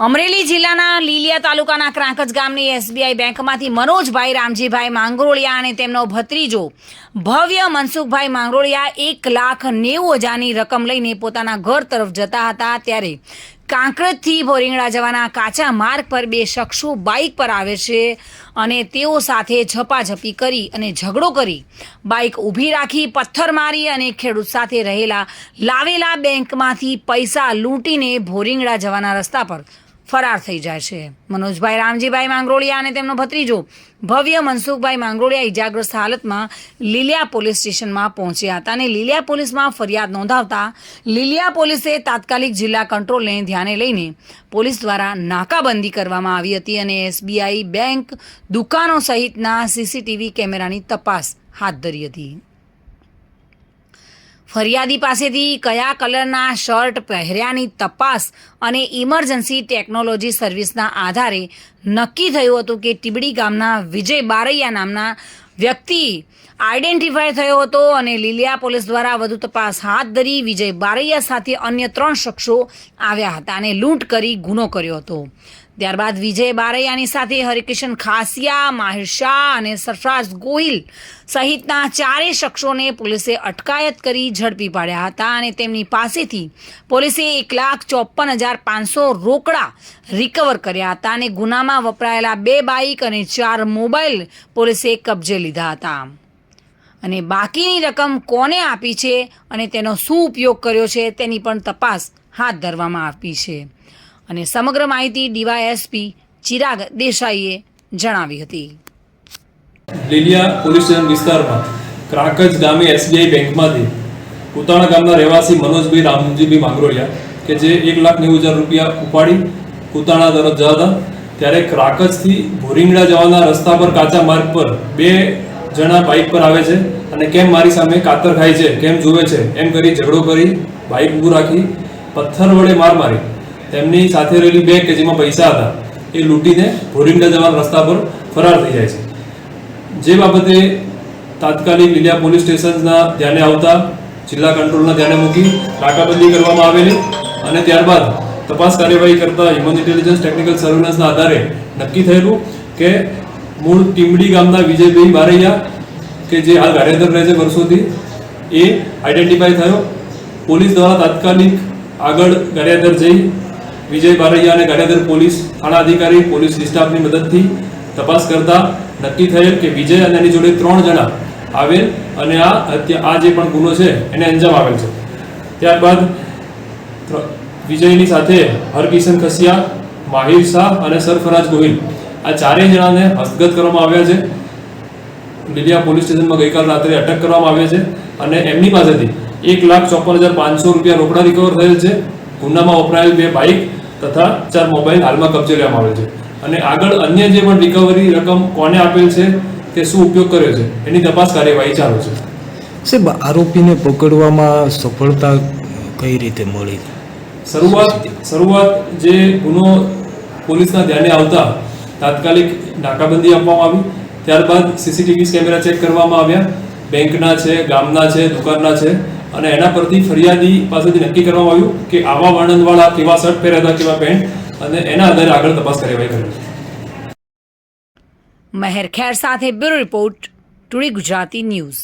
અમરેલી જિલ્લાના લીલિયા તાલુકાના ક્રાંકજ ગામની એસબીઆઈ બેંકમાંથી મનોજભાઈ રામજીભાઈ માંગરોળિયા અને તેમનો ભત્રીજો ભવ્ય મનસુખભાઈ માંગરોળિયા એક લાખ નેવું હજારની રકમ લઈને પોતાના ઘર તરફ જતા હતા ત્યારે કાંકરેજથી ભોરિંગડા જવાના કાચા માર્ગ પર બે શખ્સો બાઇક પર આવે છે અને તેઓ સાથે ઝપાઝપી કરી અને ઝઘડો કરી. બાઇક ઊભી રાખી, પથ્થર મારી અને ખેડૂત સાથે રહેલા લાવેલા બેંકમાંથી પૈસા લૂંટીને ભોરિંગડા જવાના રસ્તા પર ફરાર થઈ જાય છે. મનોજભાઈ રામજીભાઈ માંગરોળિયા અને તેમનો ભત્રીજો ભવ્ય મનસુખભાઈ માંગરોળિયા ઇજાગ્રસ્ત હાલતમાં લીલિયા પોલીસ સ્ટેશનમાં પહોંચ્યા હતા અને લીલિયા પોલીસમાં ફરિયાદ નોંધાવતા લીલિયા પોલીસે તાત્કાલિક જિલ્લા કંટ્રોલને ધ્યાને લઈને પોલીસ દ્વારા નાકાબંધી કરવામાં આવી હતી અને એસબીઆઈ બેંક દુકાનો સહિતના સીસીટીવી કેમેરાની તપાસ હાથ ધરી હતી. ફરિયાદી પાસેથી કયા કલરના શર્ટ પહેર્યાની તપાસ અને ઇમરજન્સી ટેકનોલોજી સર્વિસના આધારે નક્કી થયું હતું કે ટીબડી ગામના વિજય બારૈયા નામના વ્યક્તિ આઈડેન્ટિફાય થયો હતો અને લીલિયા પોલીસ દ્વારા વધુ તપાસ હાથ ધરી વિજય બારૈયા સાથે અન્ય ત્રણ શખ્સો આવ્યા હતા અને લૂંટ કરી ગુનો કર્યો હતો. ત્યારબાદ વિજય બારૈયાની સાથે હરિકિશન ખાસિયા, માહિર શાહ અને સરફરાજ ગોહિલ સહિતના ચારેય શખ્સોને પોલીસે અટકાયત કરી ઝડપી પાડ્યા હતા અને તેમની પાસેથી પોલીસે એક લાખ ચોપન હજાર પાંચસો રોકડા રિકવર કર્યા હતા અને ગુનામાં વપરાયેલા બે બાઇક અને ચાર મોબાઈલ પોલીસે કબજે લીધા હતા. અને બાકીની રકમ કોને આપી છે અને તેનો શું ઉપયોગ કર્યો છે તેની પણ તપાસ હાથ ધરવામાં આવી છે. અને સમગ્ર માહિતી ડીવાયએસપી ચિરાગ દેસાઈએ જણાવી હતી. લીલિયા પોલીસ સ્ટેશન વિસ્તારમાં ક્રાકજ ગામે એસબીઆઈ બેંકમાંથી કુતાણા ગામના રહેવાસી મનોજભાઈ રામજીભાઈ માંગરોળિયા કે જે એક લાખ નેવું હજાર રૂપિયા ઉપાડી કુતાણા તરફ જતા હતા. ત્યારે ક્રાકજથી ભોરિંગડા જવાના રસ્તા પર કાચા માર્ગ પર બે જણા બાઇક પર આવે છે અને કેમ મારી સામે કાતર ખાય છે, કેમ જુએ છે, એમ કરી ઝઘડો કરી બાઇક ઊભું રાખી પથ્થર વડે માર મારી તેમની સાથે રહેલી બેગ કે જેમાં પૈસા હતા, એ લૂંટીને ભોરિંડા જવાના રસ્તા પર ફરાર થઈ જાય છે. જે બાબતે તાત્કાલિક લીલિયા પોલીસ સ્ટેશનના ધ્યાને આવતા જિલ્લા કંટ્રોલના ધ્યાને મૂકી નાકાબંધી કરવામાં આવેલી અને ત્યારબાદ તપાસ કાર્યવાહી કરતા હ્યુમન ઇન્ટેલિજન્સ ટેકનિકલ સર્વેલન્સના આધારે નક્કી થયેલું કે મૂળ ટીમડી ગામના વિજયભાઈ બારૈયા કે જે હાલ ગાડિયાધર રહે છે વર્ષોથી, એ આઈડેન્ટિફાઈ થયો. પોલીસ દ્વારા તાત્કાલિક આગળ ગાડિયાધર જઈ વિજય બારૈયા અને ગાડિયાદર પોલીસ થાણા અધિકારી, પોલીસ સ્ટાફની મદદથી તપાસ કરતા નક્કી થયેલ કે વિજય અને એની જોડે ત્રણ જણા આવેલ અને આ હત્યા, આ જે પણ ગુનો છે, એને અંજામ આવેલ છે. ત્યારબાદ વિજયની સાથે હરકિશન ખસિયા, માહિર શાહ અને સરફરાજ ગોહિલ આ ચારેય જણાને હસ્તગત કરવામાં આવ્યા છે. લીલિયા પોલીસ સ્ટેશનમાં ગઈકાલ રાત્રે અટક કરવામાં આવ્યા છે અને એમની પાસેથી એક લાખ ચોપન હજાર પાંચસો રૂપિયા રોકડા રિકવર થયેલ છે. ગુનામાં વપરાયેલ બે બાઇક તથા ચાર મોબાઈલ હાલમાં કબજે લેવામાં આવેલ છે. અને આગળ અન્ય જે પણ રિકવરી રકમ કોને આપેલ છે કે શું ઉપયોગ કર્યો છે એની તપાસ કાર્યવાહી ચાલુ છે. સાહેબ આરોપીને પકડવામાં સફળતા કઈ રીતે મળી? શરૂઆત શરૂઆત જે ગુનો પોલીસના ધ્યાને આવતા તાત્કાલિક નાકાબંધી આપવામાં આવી. ત્યારબાદ સીસીટીવી કેમેરા ચેક કરવામાં આવ્યા. બેંકના છે ગામના છે દુકાનના છે. અને એના પરથી ફરિયાદી પાસેથી નક્કી કરવામાં આવ્યું કે આવા વર્ણનવાળા કેવા શર્ટ પહેર્યા હતા, કેવા પેન્ટ, અને એના આધારે આગળ તપાસ કાર્યવાહી કરી. મહેર ખેર સાથે bureau report, today Gujarati news.